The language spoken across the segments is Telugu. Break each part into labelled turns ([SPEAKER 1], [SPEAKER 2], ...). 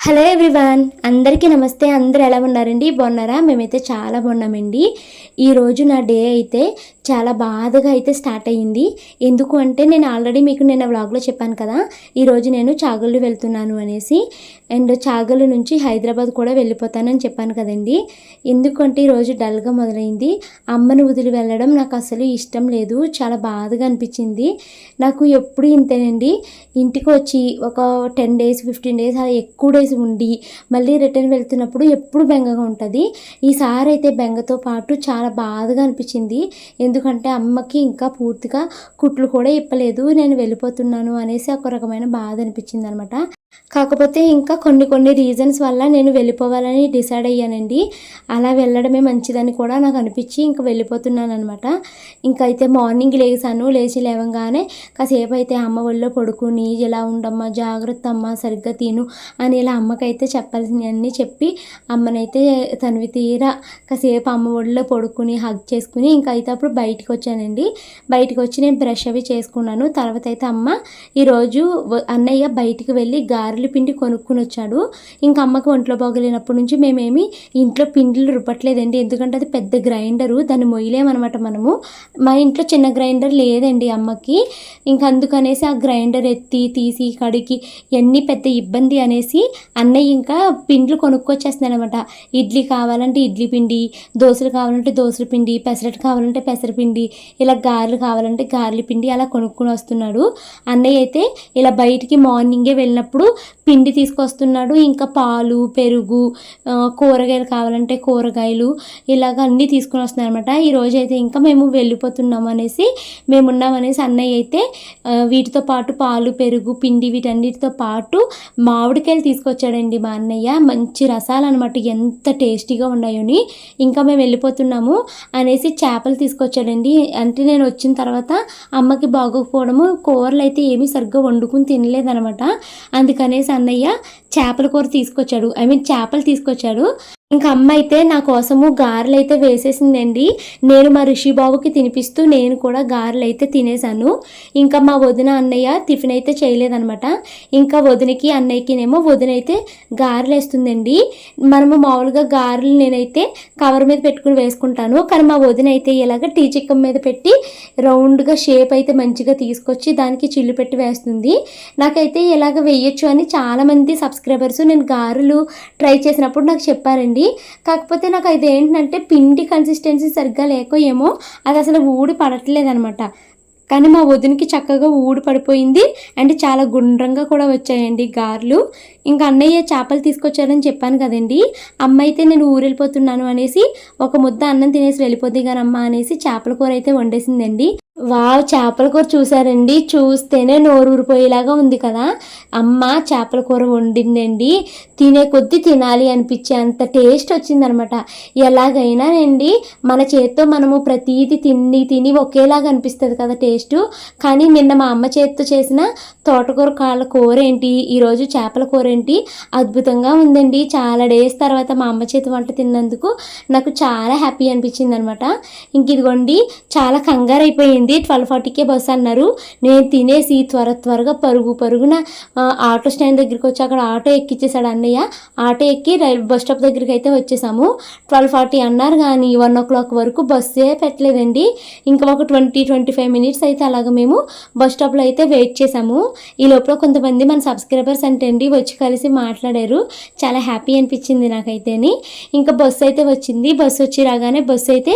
[SPEAKER 1] హలో ఎవ్రీవన్ అందరికీ నమస్తే. అందరు ఎలా ఉన్నారండి? బాగున్నారా? మేమైతే చాలా బాగున్నామండి. ఈరోజు నా డే అయితే చాలా బాధగా అయితే స్టార్ట్ అయ్యింది. ఎందుకు అంటే నేను ఆల్రెడీ మీకు నేను వ్లాగ్లో చెప్పాను కదా ఈరోజు నేను చాగళ్ళు వెళ్తున్నాను అనేసి. అండ్ చాగల నుంచి హైదరాబాద్ కూడా వెళ్ళిపోతానని చెప్పాను కదండి. ఎందుకంటే ఈరోజు డల్గా మొదలైంది. అమ్మను వదిలి వెళ్ళడం నాకు అసలు ఇష్టం లేదు. చాలా బాధగా అనిపించింది. నాకు ఎప్పుడు ఇంతేనండి. ఇంటికి వచ్చి ఒక టెన్ డేస్ ఫిఫ్టీన్ డేస్ అలా ఎక్కువ డేస్ ఉండి మళ్ళీ రిటర్న్ వెళ్తున్నప్పుడు ఎప్పుడు బెంగగా ఉంటుంది. ఈసారి అయితే బెంగతో పాటు చాలా బాధగా అనిపించింది. ఎందుకంటే అమ్మకి ఇంకా పూర్తిగా కుట్లు కూడా ఇప్పలేదు. నేను వెళ్ళిపోతున్నాను అనేసి ఒక రకమైన బాధ అనిపించింది అనమాట కాకపోతే ఇంకా కొన్ని కొన్ని రీజన్స్ వల్ల నేను వెళ్ళిపోవాలని డిసైడ్ అయ్యానండి. అలా వెళ్ళడమే మంచిదని కూడా నాకు అనిపించి ఇంకా వెళ్ళిపోతున్నాను అనమాట ఇంకా అయితే మార్నింగ్ లేచాను లేచి లేవగానే కాసేపు అయితే అమ్మ ఒళ్ళో పడుకుని ఇలా ఉండమ్మా జాగ్రత్త అమ్మ సరిగ్గా తిను అని ఇలా అమ్మకైతే చెప్పాల్సినవన్నీ చెప్పి అమ్మనైతే తనివి తీరా కాసేపు అమ్మ ఒళ్ళో పడుకుని హగ్ చేసుకుని ఇంకా అయితే అప్పుడు బయటికి వచ్చానండి. బయటకు వచ్చి నేను బ్రష్ అవి చేసుకున్నాను. తర్వాత అయితే అమ్మ ఈరోజు అన్నయ్య బయటికి వెళ్ళి గారెల పిండి కొనుక్కుని వచ్చాడు ఇంకా అమ్మకి ఒంట్లో బాగలేనప్పటి నుంచి మేమేమి ఇంట్లో పిండిలు రుబ్బట్లేదండి. ఎందుకంటే అది పెద్ద గ్రైండరు దాన్ని మొయ్యలేమనమాట మనము. మా ఇంట్లో చిన్న గ్రైండర్ లేదండి అమ్మకి. ఇంకా అందుకనేసి ఆ గ్రైండర్ ఎత్తి తీసి కడిగి ఎన్ని పెద్ద ఇబ్బంది అనేసి అన్నయ్య ఇంకా పిండ్లు కొనుక్కొచ్చేస్తున్నాడు అనమాట ఇడ్లీ కావాలంటే ఇడ్లీ పిండి దోశలు కావాలంటే దోశల పిండి పెసరట్టు కావాలంటే పెసరపిండి ఇలా గారెలు కావాలంటే గారెల పిండి అలా కొనుక్కొని వస్తున్నాడు అన్నయ్య అయితే ఇలా బయటికి మార్నింగే వెళ్ళినప్పుడు పిండి తీసుకొస్తున్నాడు. ఇంకా పాలు పెరుగు కూరగాయలు కావాలంటే కూరగాయలు ఇలాగ అన్నీ తీసుకొని వస్తున్నాడు అనమాట ఈరోజు అయితే ఇంకా మేము వెళ్ళిపోతున్నాం అనేసి మేము ఉన్నాం అనేసి అన్నయ్య అయితే వీటితో పాటు పాలు పెరుగు పిండి వీటన్నిటితో పాటు మామిడికాయలు తీసుకొచ్చాడండి మా అన్నయ్య. మంచి రసాలు అనమాట ఎంత టేస్టీగా ఉన్నాయని ఇంకా మేము వెళ్ళిపోతున్నాము అనేసి చేపలు తీసుకొచ్చాడండి. అంటే నేను వచ్చిన తర్వాత అమ్మకి బాగోకపోవడము కూరలు అయితే ఏమీ సరిగ్గా వండుకుని తినలేదనమాట అందుకని అందుకనేసి అన్నయ్య చేపల కూర తీసుకొచ్చాడు. ఐ మీన్ చేపలు తీసుకొచ్చాడు. ఇంకా అమ్మ అయితే నా కోసము గారెలు అయితే వేసేసిందండి. నేను మా రిషి బాబుకి తినిపిస్తూ నేను కూడా గారెలు అయితే తినేసాను ఇంకా మా వదిన అన్నయ్య టిఫిన్ అయితే చేయలేదనమాట ఇంకా వదినకి అన్నయ్యకినేమో వదిన అయితే గారెలు వేస్తుందండి మనము మామూలుగా గారెలు నేనైతే కవర్ మీద పెట్టుకుని వేసుకుంటాను. కానీ మా వదిన అయితే ఇలాగ టీ చిక్కం మీద పెట్టి రౌండ్గా షేప్ అయితే మంచిగా తీసుకొచ్చి దానికి చిల్లు పెట్టి వేస్తుంది. నాకైతే ఇలాగ వేయొచ్చు అని చాలామంది సబ్స్క్రైబర్స్ నేను గారెలు ట్రై చేసినప్పుడు నాకు చెప్పారండి. కాకపోతే నాకు అది ఏంటంటే పిండి కన్సిస్టెన్సీ సరిగ్గా లేకో ఏమో అది అసలు ఊడి పడట్లేదనమాట కానీ మా వదినకి చక్కగా ఊడి పడిపోయింది. అండ్ చాలా గుండ్రంగా కూడా వచ్చాయండి గారెలు. ఇంకా అన్నయ్య చేపలు తీసుకొచ్చారని చెప్పాను కదండి. అమ్మ అయితే నేను ఊరెళ్ళిపోతున్నాను అనేసి ఒక ముద్ద అన్నం తినేసి వెళ్ళిపోద్ది కానీ అమ్మ అనేసి చేపల కూర అయితే వండేసిందండి. వావ్ చేపల కూర చూసారండి చూస్తేనే నోరు ఊరిపోయేలాగా ఉంది కదా. అమ్మ చేపల కూర వండిందండి. తినే కొద్దీ తినాలి అనిపించే అంత టేస్ట్ వచ్చిందనమాట. ఎలాగైనానండి మన చేత్తో మనము ప్రతీది తిని తిని ఒకేలాగా అనిపిస్తుంది కదా టేస్ట్. కానీ నిన్న మా అమ్మ చేత్తో చేసిన తోటకూర కాళ్ళ కూర ఏంటి? ఈరోజు చేపల కూర ఏంటి? అద్భుతంగా ఉందండి. చాలా డేస్ తర్వాత మా అమ్మ చేతి వంట తిన్నందుకు నాకు చాలా హ్యాపీ అనిపించింది అనమాట ఇంక ఇదిగోండి చాలా కంగారు అయిపోయింది. ట్వెల్వ్ ఫార్టీకే బస్ అన్నారు. నేను తినేసి త్వర త్వరగా పరుగు పరుగున ఆటో స్టాండ్ దగ్గరికి వచ్చి అక్కడ ఆటో ఎక్కిచ్చేసాడు అన్నయ్య. ఆటో ఎక్కి రైల్ బస్ స్టాప్ దగ్గరికి అయితే వచ్చేసాము. ట్వెల్వ్ ఫార్టీ అన్నారు కానీ వన్ ఓ క్లాక్ వరకు బస్సే పెట్టలేదండి. ఇంకా ఒక ట్వంటీ ట్వంటీ ఫైవ్ మినిట్స్ అయితే అలాగ మేము బస్ స్టాప్లో అయితే వెయిట్ చేసాము. ఈ లోపల కొంతమంది మన సబ్స్క్రైబర్స్ అంటే అండి వచ్చి కలిసి మాట్లాడారు. చాలా హ్యాపీ అనిపించింది నాకైతేని. ఇంకా బస్సు అయితే వచ్చింది. బస్సు వచ్చి రాగానే బస్సు అయితే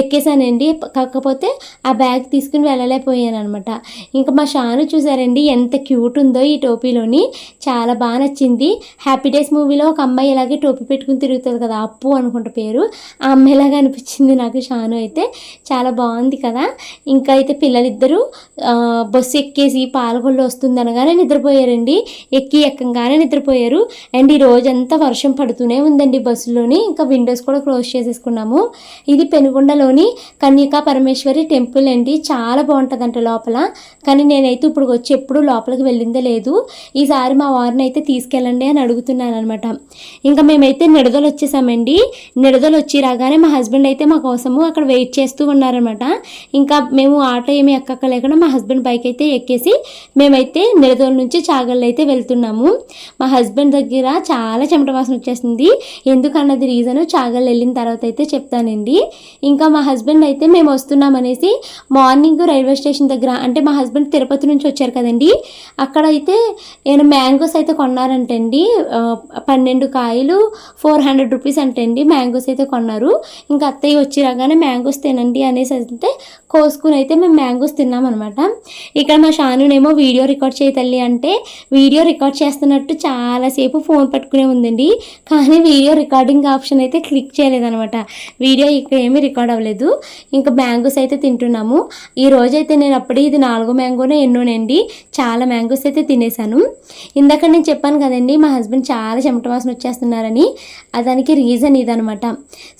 [SPEAKER 1] ఎక్కేసానండి. కాకపోతే ఆ బ్యాగ్ తీసుకుని వెళ్ళలేకపోయాను అనమాట ఇంకా మా షాను చూసారండి ఎంత క్యూట్ ఉందో ఈ టోపీలోని. చాలా బాగా నచ్చింది. హ్యాపీ డేస్ మూవీలో ఒక అమ్మాయి ఇలాగే టోపీ పెట్టుకుని తిరుగుతుంది కదా అప్పు అనుకుంట పేరు. ఆ అమ్మాయిలాగా అనిపించింది నాకు షాను అయితే. చాలా బాగుంది కదా. ఇంకా అయితే పిల్లలిద్దరూ బస్సు ఎక్కేసి పాలకొల్లు వస్తుంది అనగానే నిద్రపోయారండి. ఎక్కి ఎక్కంగానే నిద్రపోయారు. అండ్ ఈ రోజంతా వర్షం పడుతూనే ఉందండి బస్సులోని. ఇంకా విండోస్ కూడా క్లోజ్ చేసేసుకున్నాము. ఇది పెనుగొండలోని కన్యకా పరమేశ్వరి టెంపుల్ అండి. చాలా బాగుంటుందంట లోపల. కానీ నేనైతే ఇప్పుడు వచ్చి ఎప్పుడు లోపలికి వెళ్ళిందే లేదు. ఈసారి మా వారిని అయితే తీసుకెళ్ళండి అని అడుగుతున్నాను అనమాట ఇంకా మేమైతే నిడదలు వచ్చేసామండి. నిడదలు వచ్చి రాగానే మా హస్బెండ్ అయితే మా కోసము అక్కడ వెయిట్ చేస్తూ ఉన్నారనమాట ఇంకా మేము ఆటో ఏమి ఎక్కక్కలేకుండా మా హస్బెండ్ బైక్ అయితే ఎక్కేసి మేమైతే నిడదల నుంచి చాగళ్ళు అయితే వెళ్తున్నాము. మా హస్బెండ్ దగ్గర చాలా చెమట వాసన వచ్చేసింది. ఎందుకన్నది రీజను చాగల్ వెళ్ళిన తర్వాత అయితే చెప్తానండి. ఇంకా మా హస్బెండ్ అయితే మేము వస్తున్నామనేసి మార్నింగ్ రైల్వే స్టేషన్ దగ్గర అంటే మా హస్బెండ్ తిరుపతి నుంచి వచ్చారు కదండి. అక్కడ అయితే నేను మ్యాంగోస్ అయితే కొన్నారంటండి. పన్నెండు కాయలు ఫోర్ హండ్రెడ్ రూపీస్ అంటండి. మ్యాంగోస్ అయితే కొన్నారు. ఇంకా అత్తయ్య వచ్చి రాగానే మ్యాంగోస్ తినండి అనేసి అయితే కోసుకుని అయితే మేము మ్యాంగోస్ తిన్నామన్నమాట. ఇక్కడ మా షానునేమో వీడియో రికార్డ్ చేయతల్లి అంటే వీడియో రికార్డ్ చేస్తున్నట్టు చాలాసేపు ఫోన్ పట్టుకునే ఉందండి. కానీ వీడియో రికార్డింగ్ ఆప్షన్ అయితే క్లిక్ చేయలేదనమాట వీడియో ఇక్కడ ఏమీ రికార్డ్ అవ్వలేదు. ఇంకా మ్యాంగోస్ అయితే తింటున్నాము. ఈ రోజైతే నేను అప్పుడే ఇది నాలుగో మ్యాంగోనే ఎన్నోనండి చాలా మ్యాంగోస్ అయితే తినేసాను ఇందాక నేను చెప్పాను కదండి మా హస్బెండ్ చాలా చెమట వాసన వచ్చేస్తున్నారని. అదానికి దానికి రీజన్ ఇదనమాట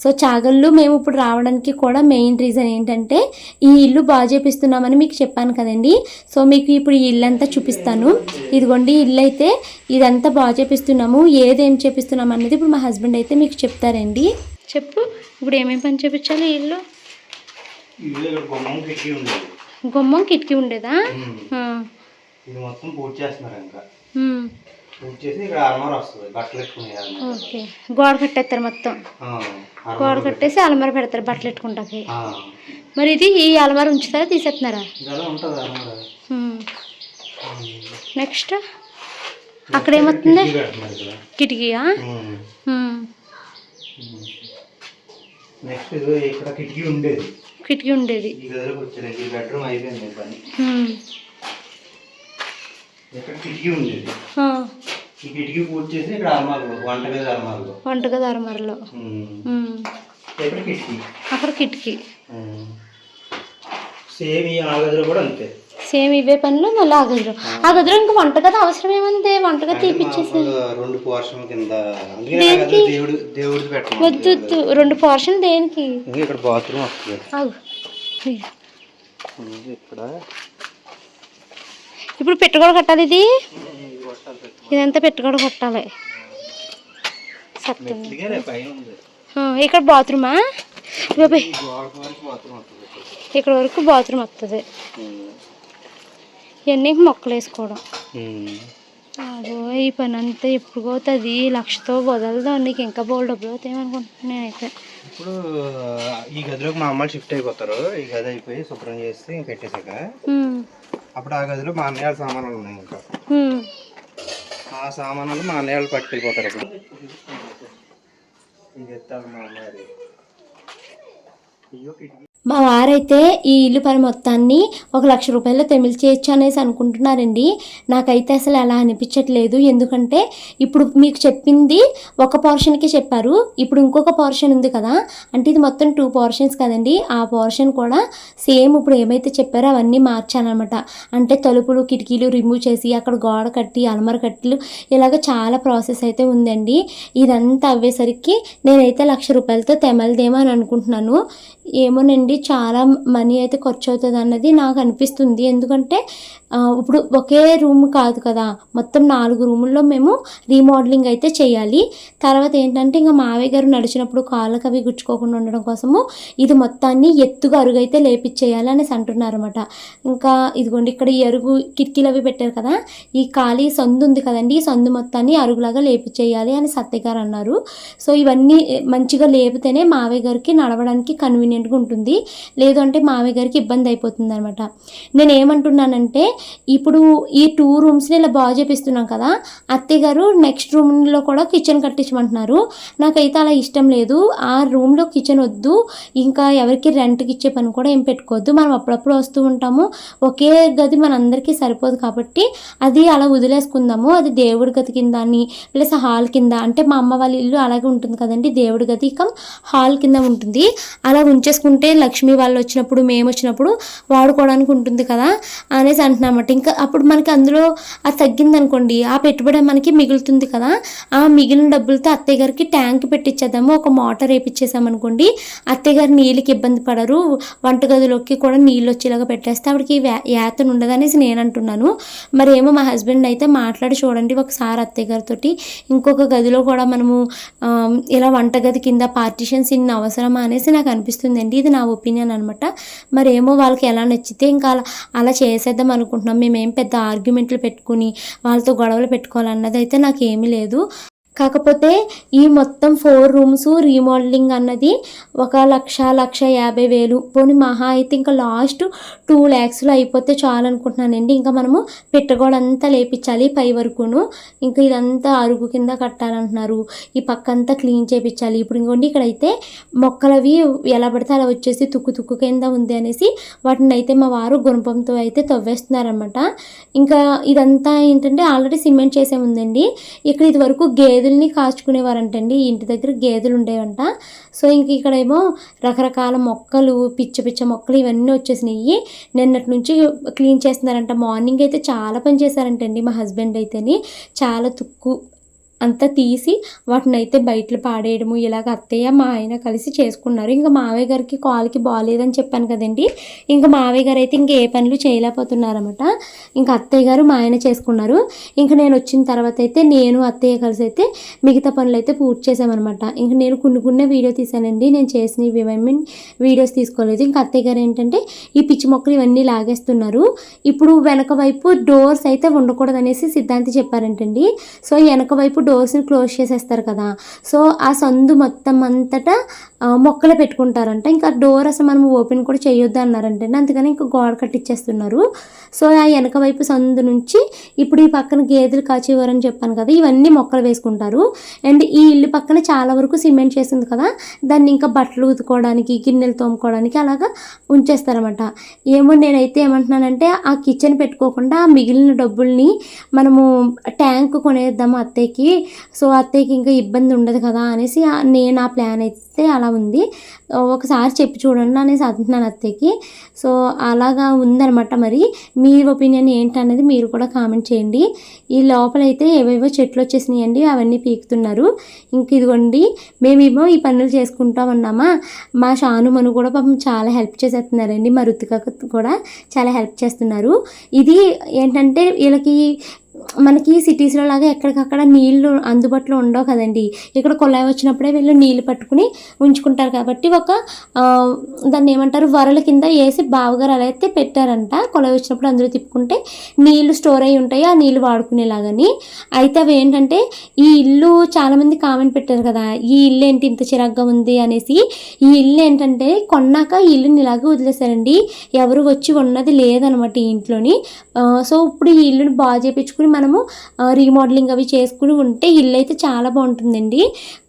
[SPEAKER 1] సో చాగళ్ళు మేము ఇప్పుడు రావడానికి కూడా మెయిన్ రీజన్ ఏంటంటే ఈ ఇల్లు బాగు చేపిస్తున్నామని మీకు చెప్పాను కదండి. సో మీకు ఇప్పుడు ఈ ఇల్లు అంతా చూపిస్తాను. ఇదిగోండి ఇల్లు అయితే ఇదంతా బాగు చేపిస్తున్నాము. ఏదేం చేపిస్తున్నాం అన్నది ఇప్పుడు మా హస్బెండ్ అయితే మీకు చెప్తారండి. చెప్పు ఇప్పుడు ఏమేమి పని చేపించాలి ఇల్లు?
[SPEAKER 2] గుమ్మం కిటికీ ఉండేది.
[SPEAKER 1] గుమ్మం కిటికీ ఉండేదా?
[SPEAKER 2] ఉమ్.
[SPEAKER 1] ఆ,
[SPEAKER 2] ఇది మొత్తం పూర్తి చేస్తున్నారు ఇంకా.
[SPEAKER 1] ఉమ్,
[SPEAKER 2] పూర్తి చేసి ఇక్కడ అల్మార వస్తుంది బట్టలు పెట్టుకునే అల్మార
[SPEAKER 1] ఓకే. గోడ కట్టేస్తారు మొత్తం. గోడ కట్టేసి అలమార పెడతారు బట్టలు పెట్టుకుంటాకి. మరి ఇది ఈ అలమార ఉంచుతారా తీసేస్తున్నారా. నెక్స్ట్ అక్కడ ఏమవుతుంది కిటికీయా.
[SPEAKER 2] నెక్స్ట్ ఇక్కడ కిటికీ ఉండేది.
[SPEAKER 1] కిటికీ ఉండేది.
[SPEAKER 2] ఈ గదిలోకి వచ్చారు ఈ బెడ్రూమ్ అయిపోయింది ఈ పని.
[SPEAKER 1] ఉమ్.
[SPEAKER 2] ఇక్కడ కిటికీ ఉండేది.
[SPEAKER 1] ఆ,
[SPEAKER 2] ఈ కిటికీ పూర్తి చేసి ఇక్కడ అల్మార్లు వంటగది అల్మార్లు.
[SPEAKER 1] వంటగది అలమారలో.
[SPEAKER 2] ఉమ్.
[SPEAKER 1] ఉమ్.
[SPEAKER 2] ఇక్కడ కిటికీ?
[SPEAKER 1] అక్కడ కిటికీ.
[SPEAKER 2] సేమ్ ఈ ఆ గదిలో కూడా అంతే.
[SPEAKER 1] సేమ్ ఇవే పనులు మళ్ళీ ఆ గదిలో ఆ. గదిలో ఇంకా వంటగది అవసరం ఏముంది? వంటగది తీపిచ్చేసి.
[SPEAKER 2] రెండు పోర్షన్ కింద దేవుడు పెట్టాలి
[SPEAKER 1] వద్దు వద్దు. రెండు పోర్షన్ దేనికి?
[SPEAKER 2] ఇంకా ఇక్కడ బాత్రూమ్ వస్తుంది.
[SPEAKER 1] ఆగు.
[SPEAKER 2] ఇక్కడ.
[SPEAKER 1] ఇప్పుడు పెట్టుకోడ కట్టాలి ఇది? ఇదంతా పెట్టుకోడ కొట్టాలి. ఇక్కడ బాత్రూమా? బాబాయ్
[SPEAKER 2] ఇక్కడ.
[SPEAKER 1] వరకు బాత్రూమ్ వస్తుంది. ఇవన్నీ మొక్కలు వేసుకోవడం. అదో ఈ పని అంతా ఎప్పుడు పోతుంది? లక్షతో వదలదు నీకు ఇంకా బోల్ డబ్బులు అవుతాయి అనుకుంటున్నాను నేనైతే.
[SPEAKER 2] ఇప్పుడు ఈ గదిలోకి మా అమ్మాయిలు షిఫ్ట్ అయిపోతారు. ఈ గది అయిపోయి శుభ్రం చేసి పెట్టేశాక అప్పుడు ఆ గదిలో మా అన్నయ్య సామాన్లు ఉన్నాయి ఇంకా. ఆ సామాన్లు మా అన్నయ్య వాళ్ళు పట్టుకెళ్ళిపోతారు అప్పుడు. ఇది ఎత్తాలి మా కిటికీ.
[SPEAKER 1] మా వారైతే ఈ ఇల్లు పని మొత్తాన్ని ఒక లక్ష రూపాయలు తెమిల్ చేయొచ్చు అనేసి అనుకుంటున్నారండి. నాకైతే అసలు అలా అనిపించట్లేదు. ఎందుకంటే ఇప్పుడు మీకు చెప్పింది ఒక పోర్షన్కి చెప్పారు. ఇప్పుడు ఇంకొక పోర్షన్ ఉంది కదా. అంటే ఇది మొత్తం టూ పోర్షన్స్ కదండి. ఆ పోర్షన్ కూడా సేమ్ ఇప్పుడు ఏమైతే చెప్పారో అవన్నీ మార్చానమాట అంటే తలుపులు కిటికీలు రిమూవ్ చేసి అక్కడ గోడ కట్టి అలమర కట్లు ఇలాగ చాలా ప్రాసెస్ అయితే ఉందండి. ఇదంతా అవ్వేసరికి నేనైతే లక్ష రూపాయలతో తెమలదేమో అని అనుకుంటున్నాను. ఏమోనండి చాలా మనీ అయితే ఖర్చు అవుతుంది అన్నది నాకు అనిపిస్తుంది ఎందుకంటే ఇప్పుడు ఒకే రూమ్ కాదు కదా మొత్తం నాలుగు రూముల్లో మేము రీమోడలింగ్ అయితే చేయాలి. తర్వాత ఏంటంటే ఇంకా మావయ్య గారు నడిచినప్పుడు కాళ్ళకి అవి గుచ్చుకోకుండా ఉండడం కోసము ఇది మొత్తాన్ని ఎత్తుగా అరుగు అయితే అనేసి అంటున్నారన్నమాట. ఇంకా ఇదిగోండి ఇక్కడ ఈ అరుగు కిటికీలు అవి పెట్టారు కదా ఈ ఖాళీ సందు ఉంది కదండి ఈ సందు మొత్తాన్ని అరుగులాగా లేపించేయాలి అని సత్య గారు అన్నారు. సో ఇవన్నీ మంచిగా లేపితేనే మావయ్య గారికి నడవడానికి కన్వీనియంట్ కన్వీనియంట్గా ఉంటుంది. లేదు అంటే గారికి ఇబ్బంది అయిపోతుంది అనమాట నేను ఏమంటున్నానంటే ఇప్పుడు ఈ టూ రూమ్స్ని ఇలా బాగు చేపిస్తున్నాం కదా అత్తయ్య గారు నెక్స్ట్ రూమ్లో కూడా కిచెన్ కట్టించమంటున్నారు. నాకైతే అలా ఇష్టం లేదు. ఆ రూమ్లో కిచెన్ వద్దు. ఇంకా ఎవరికి రెంట్కి ఇచ్చే పని కూడా ఏం పెట్టుకోవద్దు. మనం అప్పుడప్పుడు వస్తూ ఉంటాము. ఒకే గది మనందరికీ సరిపోదు కాబట్టి అది అలా వదిలేసుకుందాము. అది దేవుడి గది కింద అని ప్లస్ హాల్ కింద. అంటే మా అమ్మ వాళ్ళ ఇల్లు అలాగే ఉంటుంది కదండి. దేవుడి గది కమ్ హాల్ కింద ఉంటుంది. అలా ఉంచేసుకుంటే లక్ష్మి వాళ్ళు వచ్చినప్పుడు మేము వచ్చినప్పుడు వాడుకోవడానికి ఉంటుంది కదా అనేసి అంటున్నామట ఇంకా అప్పుడు మనకి అందులో అది తగ్గింది అనుకోండి ఆ పెట్టుబడి మనకి మిగులుతుంది కదా ఆ మిగిలిన డబ్బులతో అత్తయ్య గారికి ట్యాంక్ పెట్టించేద్దాము ఒక మోటార్ వేపించేసామనుకోండి అత్తయ్య గారు నీళ్ళకి ఇబ్బంది పడరు వంటగదిలోకి కూడా నీళ్ళు వచ్చేలాగా పెట్టేస్తే ఆవిడకి యాతను ఉండదు అనేసి నేను అంటున్నాను. మరి ఏమో మా హస్బెండ్ అయితే మాట్లాడి చూడండి ఒకసారి అత్తయ్య గారితోటి. ఇంకొక గదిలో కూడా మనము ఇలా వంటగది కింద పార్టీషన్స్ ఇన్ని అవసరమా అనేసి నాకు అనిపిస్తుంది. నచ్చిందండి ఇది నా ఒపీనియన్ అనమాట మరేమో వాళ్ళకి ఎలా నచ్చితే ఇంకా అలా అలా చేసేద్దాం అనుకుంటున్నాం. మేమేం పెద్ద ఆర్గ్యుమెంట్లు పెట్టుకుని వాళ్ళతో గొడవలు పెట్టుకోవాలన్నది అయితే నాకు ఏమీ లేదు. కాకపోతే ఈ మొత్తం ఫోర్ రూమ్స్ రీమోడలింగ్ అన్నది ఒక లక్ష లక్ష యాభై వేలు. పోనీ మహా అయితే ఇంకా లాస్ట్ టూ ల్యాక్స్లో అయిపోతే చాలు అనుకుంటున్నానండి ఇంకా మనము పెట్టగోడంతా లేపించాలి పై వరకును. ఇంకా ఇదంతా అరుగు కింద కట్టాలంటున్నారు. ఈ పక్క అంతా క్లీన్ చేపించాలి ఇప్పుడు ఇంకోండి ఇక్కడైతే మొక్కలవి ఎలా పడితే అలా వచ్చేసి తుక్కు తుక్కు కింద ఉంది అనేసి వాటిని అయితే మా వారు గుణపంతో అయితే తవ్వేస్తున్నారనమాట ఇంకా ఇదంతా ఏంటంటే ఆల్రెడీ సిమెంట్ చేసే ఉందండి ఇక్కడ ఇది వరకు గేదె గేదెల్ని కాచుకునేవారంటండి. ఇంటి దగ్గర గేదెలు ఉండేవంట సో ఇంక ఇక్కడేమో రకరకాల మొక్కలు పిచ్చ పిచ్చ మొక్కలు ఇవన్నీ వచ్చేసినాయి నిన్నటి నుంచి క్లీన్ చేస్తున్నారంట. మార్నింగ్ అయితే చాలా పని చేశారంటండి మా హస్బెండ్ అయితేని. చాలా తుక్కు అంతా తీసి వాటిని అయితే బయటలు పాడేయడము ఇలాగ అత్తయ్య మా ఆయన కలిసి చేసుకున్నారు. ఇంకా మావయ్య గారికి కాలుకి బాగాలేదని చెప్పాను కదండి. ఇంకా మావయ్య గారు అయితే ఇంకా ఏ పనులు చేయలేకపోతున్నారన్నమాట. ఇంకా అత్తయ్య గారు మా ఆయన చేసుకున్నారు. ఇంకా నేను వచ్చిన తర్వాత అయితే నేను అత్తయ్య కలిసి అయితే మిగతా పనులు అయితే పూర్తి చేసామన్నమాట ఇంకా నేను కొన్ని కొన్ని వీడియో తీసానండి నేను చేసిన మీన్ వీడియోస్ తీసుకోలేదు. ఇంకా అత్తయ్య గారు ఏంటంటే ఈ పిచ్చి మొక్కలు ఇవన్నీ లాగేస్తున్నారు. ఇప్పుడు వెనక వైపు డోర్స్ అయితే ఉండకూడదు అనేసి సిద్ధాంతి చెప్పారంటండి. సో వెనక వైపు డోర్స్ని క్లోజ్ చేసేస్తారు కదా. సో ఆ సందు మొత్తం అంతటా మొక్కలు పెట్టుకుంటారంట. ఇంకా డోర్ అసలు మనం ఓపెన్ కూడా చేయొద్దు అన్నారంటే. అందుకని ఇంకా గోడ కట్టించేస్తున్నారు సో ఆ వెనక వైపు సందు నుంచి ఇప్పుడు ఈ పక్కన గేదెలు కాచేవారని చెప్పాను కదా ఇవన్నీ మొక్కలు వేసుకుంటారు. అండ్ ఈ ఇల్లు పక్కన చాలా వరకు సిమెంట్ చేసింది కదా దాన్ని ఇంకా బట్టలు ఉతుకోవడానికి గిన్నెలు తోముకోవడానికి అలాగా ఉంచేస్తారన్నమాట. ఏమో నేనైతే ఏమంటున్నానంటే ఆ కిచెన్ పెట్టుకోకుండా ఆ మిగిలిన డబ్బుల్ని మనము ట్యాంక్ కొనేద్దాము అత్తయ్యకి. సో అత్తయ్యకి ఇంకా ఇబ్బంది ఉండదు కదా అనేసి నేను ఆ ప్లాన్ అయితే అలా ఉంది. ఒకసారి చెప్పి చూడండి అనేసి అంటున్నాను అత్తయ్యకి. సో అలాగా ఉందనమాట మరి. మీ ఒపీనియన్ ఏంటనేది మీరు కూడా కామెంట్ చేయండి. ఈ లోపలైతే ఏవేవో చెట్లు వచ్చేసినాయండి అవన్నీ పీకుతున్నారు. ఇంక ఇదిగోండి మేమేమో ఈ పనులు చేసుకుంటా ఉన్నామా మా షాను మను కూడా పాపం చాలా హెల్ప్ చేసేస్తున్నారండి. మా రుతిక కూడా చాలా హెల్ప్ చేస్తున్నారు. ఇది ఏంటంటే వీళ్ళకి మనకి సిటీస్లో లాగా ఎక్కడికక్కడ నీళ్ళు అందుబాటులో ఉండవు కదండి. ఇక్కడ కొలాయి వచ్చినప్పుడే వీళ్ళు నీళ్ళు పట్టుకుని ఉంచుకుంటారు కాబట్టి ఒక దాన్ని ఏమంటారు వరల కింద వేసి బావగారు అలా అయితే పెట్టారంట. కొలాయి వచ్చినప్పుడు అందులో తిప్పుకుంటే నీళ్ళు స్టోర్ అయి ఉంటాయి ఆ నీళ్ళు వాడుకునేలాగని. అయితే అవి ఏంటంటే ఈ ఇల్లు చాలామంది కామెంట్ పెట్టారు కదా ఈ ఇల్లు ఏంటి ఇంత చిరాగ్గా ఉంది అనేసి. ఈ ఇల్లు ఏంటంటే కొన్నాక ఈ ఇల్లుని ఇలాగే వదిలేశారండి. ఎవరు వచ్చి ఉన్నది లేదనమాట ఈ ఇంట్లోని. సో ఇప్పుడు ఈ ఇల్లుని బాగు చేయించుకుని మనము ఆ, రీమోడలింగ్ అవి చేసుకుని ఉంటే ఇల్లు అయితే చాలా బాగుంటుందండి.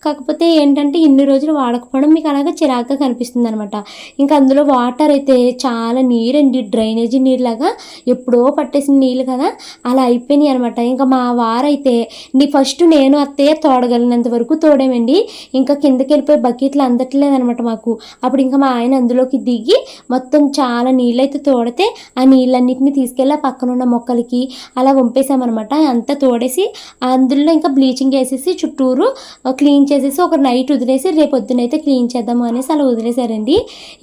[SPEAKER 1] కాకపోతే ఏంటంటే ఇన్ని రోజులు వాడకపోవడం మీకు అలాగే చిరాగ్గా కనిపిస్తుంది అనమాట ఇంకా అందులో వాటర్ అయితే చాలా నీరండి డ్రైనేజీ నీరులాగా ఎప్పుడో పట్టేసిన నీళ్ళు కదా అలా అయిపోయినాయి అనమాట ఇంకా మా వారైతే నీ ఫస్ట్ నేను అత్తయ్య తోడగలిగినంత వరకు తోడామండి. ఇంకా కిందకి వెళ్ళిపోయి బకెట్లు అందట్లేదనమాట మాకు. అప్పుడు ఇంకా మా ఆయన అందులోకి దిగి మొత్తం చాలా నీళ్ళు అయితే తోడితే ఆ నీళ్ళన్నింటినీ తీసుకెళ్ళి ఆ పక్కన ఉన్న మొక్కలకి అలా వంపేసామన్నమాట అంతా తోడేసి అందులో ఇంకా బ్లీచింగ్ వేసేసి చుట్టూరు క్లీన్ చేసి చేసేసి ఒక నైట్ వదిలేసి రేపు అయితే క్లీన్ చేద్దాము అనేసి అలా వదిలేశారండి.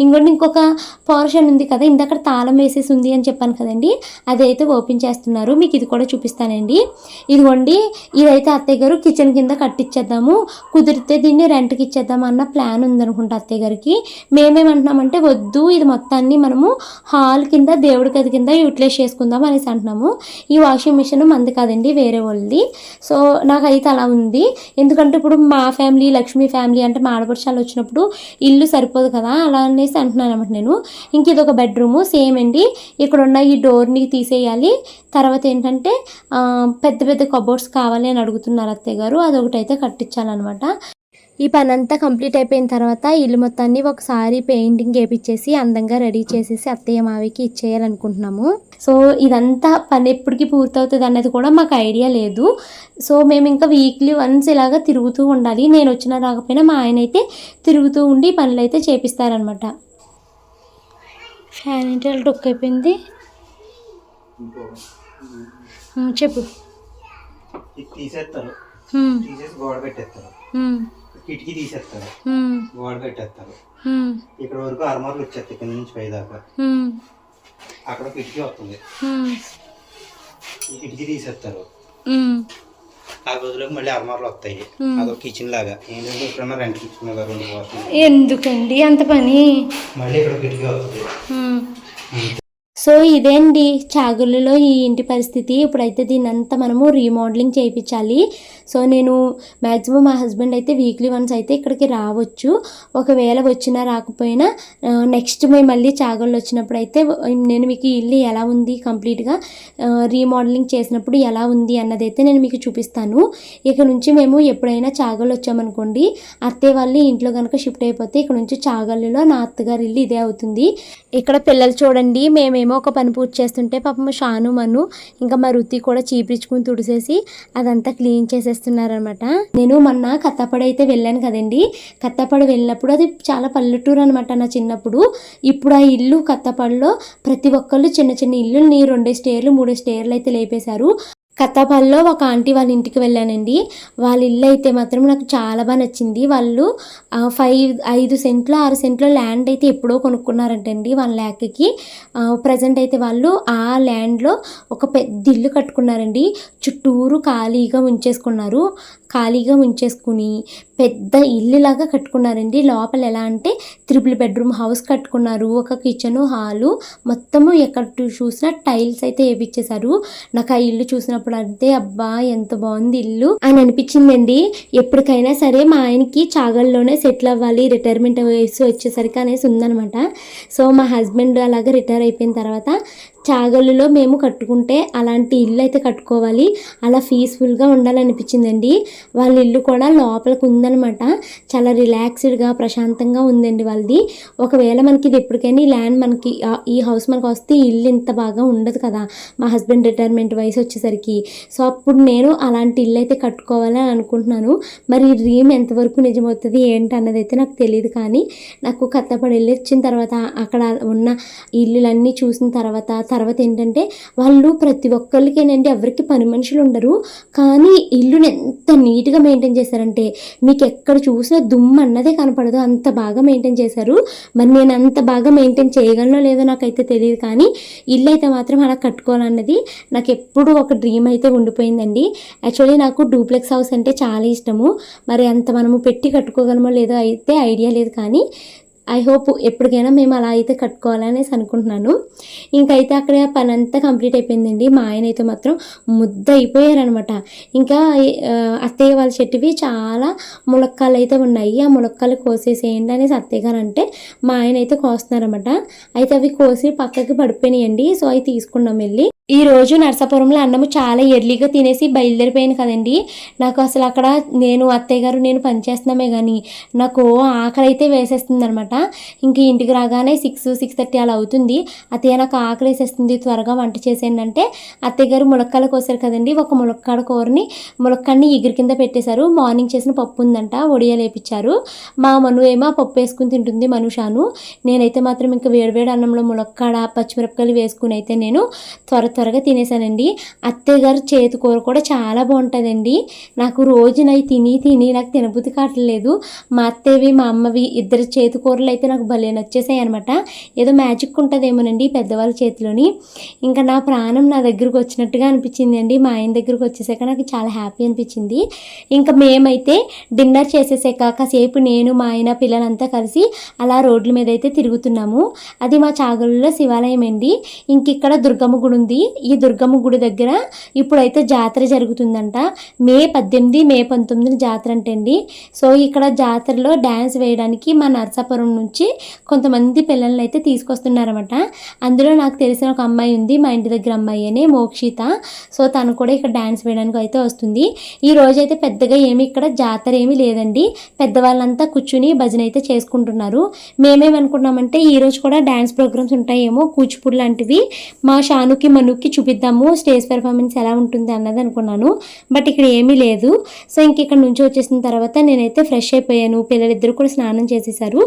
[SPEAKER 1] ఇంకోటి ఇంకొక పోర్షన్ ఉంది కదా ఇందాక తాళం వేసేసి ఉంది అని చెప్పాను కదండి. అదైతే ఓపెన్ చేస్తున్నారు. మీకు ఇది కూడా చూపిస్తానండి. ఇదిగోండి ఇదైతే అత్తయ్య గారు కిచెన్ కింద కట్టించేద్దాము కుదిరితే దీన్ని రెంట్కి ఇచ్చేద్దాం అన్న ప్లాన్ ఉందనుకుంటా అత్తయ్య గారికి. మేమేమంటున్నామంటే వద్దు ఇది మొత్తాన్ని మనము హాల్ కింద దేవుడి గది కింద యూటిలైజ్ చేసుకుందాం అనేసి అంటున్నాము. ఈ వాషింగ్ మిషన్ మంది కాదండి వేరే వాళ్ళది. సో నాకైతే అలా ఉంది. ఎందుకంటే ఇప్పుడు మా ఫ్యామిలీ లక్ష్మీ ఫ్యామిలీ అంటే మా ఆడపడుచాలు వచ్చినప్పుడు ఇల్లు సరిపోదు కదా అలా అనేసి అంటున్నాను అనమాట నేను. ఇంక ఇది ఒక బెడ్రూము సేమ్ అండి. ఇక్కడ ఉన్న ఈ డోర్ని తీసేయాలి. తర్వాత ఏంటంటే ఆ, పెద్ద పెద్ద కబోర్డ్స్ కావాలి అని అడుగుతున్నారు అత్తయ్య గారు. అదొకటి అయితే కట్టించాలన్నమాట. ఈ పని అంతా కంప్లీట్ అయిపోయిన తర్వాత ఇల్లు మొత్తాన్ని ఒకసారి పెయింటింగ్ వేపించేసి అందంగా రెడీ చేసేసి అత్తయ్య మావికి ఇచ్చేయాలనుకుంటున్నాము. సో ఇదంతా పని ఎప్పటికి పూర్తవుతుంది అన్నది కూడా మాకు ఐడియా లేదు. సో మేము ఇంకా వీక్లీ వన్స్ ఇలాగా తిరుగుతూ ఉండాలి. నేను వచ్చినా రాకపోయినా మా ఆయన అయితే తిరుగుతూ ఉండి పనులు అయితే చేపిస్తారనమాట ఫ్యాన్ ఏంటి డొక్ అయిపోయింది. చెప్పు.
[SPEAKER 2] తీసేస్తారు. తీసేసి గోడ పెట్టేస్తారు. కిటికీ తీసేస్తారు. గోడ పెట్టేస్తారు. ఇక్కడ వరకు అరమార్లు వచ్చేస్తాయి కింద నుంచి పై దాకా.
[SPEAKER 1] ఉమ్,
[SPEAKER 2] అక్కడ కిటికీ వస్తుంది. ఈ కిటికీ తీసేస్తారు. ఆ గదిలోకి మళ్ళీ అర్మార్లు వస్తాయి. అదొక కిచెన్ లాగా. ఏంటంటే ఇప్పుడన్నా రెండు కిచెన్ రెండు పోతుంది
[SPEAKER 1] ఎందుకండి? అంత పని.
[SPEAKER 2] మళ్ళీ ఇక్కడ కిటికీ వస్తుంది.
[SPEAKER 1] సో ఇదేండి చాగులలో ఈ ఇంటి పరిస్థితి ఇప్పుడైతే దీని అంతా మనము రీమోడలింగ్ చేయించాలి. సో నేను మ్యాక్సిమం మా హస్బెండ్ అయితే వీక్లీ వన్స్ అయితే ఇక్కడికి రావచ్చు. ఒకవేళ వచ్చినా రాకపోయినా నెక్స్ట్ మేము మళ్ళీ చాగళ్ళు వచ్చినప్పుడు అయితే నేను మీకు ఇల్లు ఎలా ఉంది కంప్లీట్గా రీమోడలింగ్ చేసినప్పుడు ఎలా ఉంది అన్నది అయితే నేను మీకు చూపిస్తాను. ఇక నుంచి మేము ఎప్పుడైనా చాగళ్ళు వచ్చామనుకోండి అత్తయ్య వాళ్ళు ఇంట్లో కనుక షిఫ్ట్ అయిపోతే ఇక్కడ నుంచి చాగళ్ళలో నా అత్తగారి ఇల్లు ఇదే అవుతుంది. ఇక్కడ పిల్లలు చూడండి మేమేమో ఒక పని పూర్తి చేస్తుంటే పాపం షాను మను ఇంకా మా రుతి కూడా చీపించుకుని తుడిసేసి అదంతా క్లీన్ చేసేస్తున్నారనమాట నేను మొన్న కత్తపడి అయితే వెళ్ళాను కదండి. కత్తపడి వెళ్ళినప్పుడు అది చాలా పల్లెటూరు అనమాట నా చిన్నప్పుడు. ఇప్పుడు ఆ ఇల్లు కత్తపడిలో ప్రతి ఒక్కళ్ళు చిన్న చిన్న ఇల్లుని రెండే స్టేర్లు మూడు స్టేర్లు అయితే లేపేశారు. కత్తపల్లిలో ఒక ఆంటీ వాళ్ళ ఇంటికి వెళ్ళానండి. వాళ్ళ ఇల్లు అయితే మాత్రం నాకు చాలా బాగా నచ్చింది. వాళ్ళు ఫైవ్ ఐదు సెంట్లు ఆరు సెంట్లో ల్యాండ్ అయితే ఎప్పుడో కొనుక్కున్నారంటండి వాళ్ళ ల్యాక్కి. ప్రజెంట్ అయితే వాళ్ళు ఆ ల్యాండ్లో ఒక పెద్ద ఇల్లు కట్టుకున్నారండి. చుట్టూరు ఖాళీగా ఉంచేసుకున్నారు. ఖాళీగా ఉంచేసుకుని పెద్ద ఇల్లులాగా కట్టుకున్నారండి. లోపల ఎలా అంటే త్రిపుల్ బెడ్రూమ్ హౌస్ కట్టుకున్నారు. ఒక కిచెన్ హాలు మొత్తము ఎక్కడ చూసినా టైల్స్ అయితే వేపించేశారు నాకు ఆ ఇల్లు చూసినప్పుడు అంటే అబ్బా ఎంత బాగుంది ఇల్లు అని అనిపించిందండి. ఎప్పటికైనా సరే మా ఆయనకి చాగల్లోనే సెటిల్ అవ్వాలి రిటైర్మెంట్ వయసు వచ్చేసరికి అనేసి ఉందనమాట సో మా హస్బెండ్ అలాగే రిటైర్ అయిపోయిన తర్వాత చాగలులో మేము కట్టుకుంటే అలాంటి ఇల్లు అయితే కట్టుకోవాలి. అలా పీస్ఫుల్గా ఉండాలనిపించిందండి. వాళ్ళ ఇల్లు కూడా లోపలికి ఉందనమాట చాలా రిలాక్స్డ్గా ప్రశాంతంగా ఉందండి వాళ్ళది. ఒకవేళ మనకి ఇది ఎప్పటికైనా ఈ ల్యాండ్ మనకి ఈ హౌస్ మనకు వస్తే ఇల్లు ఇంత బాగా ఉండదు కదా. మా హస్బెండ్ రిటైర్మెంట్ వయసు వచ్చేసరికి. సో అప్పుడు నేను అలాంటి ఇల్లు అయితే కట్టుకోవాలని అనుకుంటున్నాను. మరి ఈ డ్రీమ్ ఎంతవరకు నిజమవుతుంది ఏంటి అన్నది అయితే నాకు తెలియదు కానీ నాకు కత్తపడి వెళ్ళి వచ్చిన తర్వాత అక్కడ ఉన్న ఇల్లులన్నీ చూసిన తర్వాత తర్వాత ఏంటంటే వాళ్ళు ప్రతి ఒక్కరికేనండి ఎవరికి పని మనుషులు ఉండరు. కానీ ఇల్లుని ఎంత నీట్గా మెయింటైన్ చేశారంటే మీకు ఎక్కడ చూసినా దుమ్ము అన్నదే కనపడదు. అంత బాగా మెయింటైన్ చేశారు. మరి నేను అంత బాగా మెయింటైన్ చేయగలనో లేదో నాకైతే తెలియదు. కానీ ఇల్లు అయితే మాత్రం అలా కట్టుకోవాలన్నది నాకు ఎప్పుడు ఒక డ్రీమ్ అయితే ఉండిపోయిందండి. యాక్చువల్లీ నాకు డూప్లెక్స్ హౌస్ అంటే చాలా ఇష్టము. మరి అంత మనము పెట్టి కట్టుకోగలమో లేదో అయితే ఐడియా లేదు. కానీ ఐ హోప్ ఎప్పటికైనా మేము అలా అయితే కట్టుకోవాలనేసి అనుకుంటున్నాను. ఇంకైతే అక్కడ పని అంతా కంప్లీట్ అయిపోయిందండి. మా ఆయన అయితే మాత్రం ముద్ద అయిపోయారనమాట. ఇంకా అత్తయ్య వాళ్ళ చెట్టువి చాలా ములక్కాలు అయితే ఉన్నాయి. ఆ ములక్కాలు కోసేసేయండి అనేసి అత్తయ్య గారు అంటే మా ఆయన అయితే కోస్తున్నారనమాట. అయితే అవి కోసి పక్కకి పడిపోయినాయండి. సో అవి తీసుకున్నాం వెళ్ళి. ఈ రోజు నరసాపురంలో అన్నము చాలా ఎర్లీగా తినేసి బయలుదేరిపోయాను కదండి. నాకు అసలు అక్కడ నేను అత్తయ్య గారు నేను పనిచేస్తున్నామే కానీ నాకు ఆకలి అయితే వేసేస్తుంది అనమాట ఇంక ఇంటికి రాగానే సిక్స్ సిక్స్ థర్టీ అలా అవుతుంది. అత్తయ్య నాకు ఆకలి వేసేస్తుంది త్వరగా వంట చేసేయండి అంటే అత్తయ్య గారు ములక్కాయలు కోసారు కదండి. ఒక ములక్కాడ కూరని ములక్కాడిని ఎగిరి కింద పెట్టేశారు. మార్నింగ్ చేసిన పప్పు ఉందంట ఒడియాలు వేపించారు మా మను ఏమో పప్పు వేసుకుని తింటుంది మనుషాను. నేనైతే మాత్రం ఇంకా వేడివేడి అన్నంలో ములక్కాడ పచ్చిమిరపకాయలు వేసుకుని అయితే నేను త్వర త్వరగా తినేసానండి. అత్తయ్య గారు చేతి కూర కూడా చాలా బాగుంటుందండి. నాకు రోజు తిని తిని నాకు తినబుద్ధి కావట్లేదు. మా అత్తయ్యవి మా అమ్మవి ఇద్దరు చేతి కూరలు అయితే నాకు భలే నచ్చేసాయి అనమాట ఏదో మ్యాజిక్ ఉంటుందేమోనండి పెద్దవాళ్ళ చేతిలోని. ఇంకా నా ప్రాణం నా దగ్గరకు వచ్చినట్టుగా అనిపించింది అండి మా ఆయన దగ్గరకు వచ్చేసాక నాకు చాలా హ్యాపీ అనిపించింది. ఇంకా మేమైతే డిన్నర్ చేసేసాక కాసేపు నేను మా ఆయన పిల్లలంతా కలిసి అలా రోడ్ల మీద అయితే తిరుగుతున్నాము. అది మా చాగలులో శివాలయం అండి ఇంక ఇక్కడ దుర్గమ్మ గుడి ఉంది ఈ దుర్గమ్మ గుడి దగ్గర ఇప్పుడైతే జాతర జరుగుతుందంట. మే పద్దెనిమిది మే పంతొమ్మిది జాతర అంటే అండి సో ఇక్కడ జాతరలో డ్యాన్స్ వేయడానికి మా నర్సాపురం నుంచి కొంతమంది పిల్లల్ని అయితే తీసుకొస్తున్నారన్నమాట. అందులో నాకు తెలిసిన ఒక అమ్మాయి ఉంది. మా ఇంటి దగ్గర అమ్మాయి అనే మోక్షిత. సో తను కూడా ఇక్కడ డ్యాన్స్ వేయడానికి అయితే వస్తుంది. ఈ రోజు అయితే పెద్దగా ఏమి ఇక్కడ జాతర ఏమీ లేదండి. పెద్దవాళ్ళంతా కూర్చుని భజన అయితే చేసుకుంటున్నారు. మేమేమనుకున్నామంటే ఈ రోజు కూడా డ్యాన్స్ ప్రోగ్రామ్స్ ఉంటాయేమో కూచిపూడి లాంటివి. మా షానుకి లుక్కి చూపిద్దాము స్టేజ్ పెర్ఫార్మెన్స్ ఎలా ఉంటుంది అన్నది అనుకున్నాను. బట్ ఇక్కడ ఏమీ లేదు. సో ఇంక ఇక్కడ నుంచి వచ్చేసిన తర్వాత నేనైతే ఫ్రెష్ అయిపోయాను. పిల్లలిద్దరు కూడా స్నానం చేసేసారు.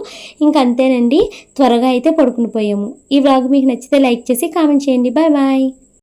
[SPEAKER 1] ఇంకా అంతేనండి. త్వరగా అయితే పడుకుని పోయాము. ఈ వ్లాగ్ మీకు నచ్చితే లైక్ చేసి కామెంట్ చేయండి. Bye bye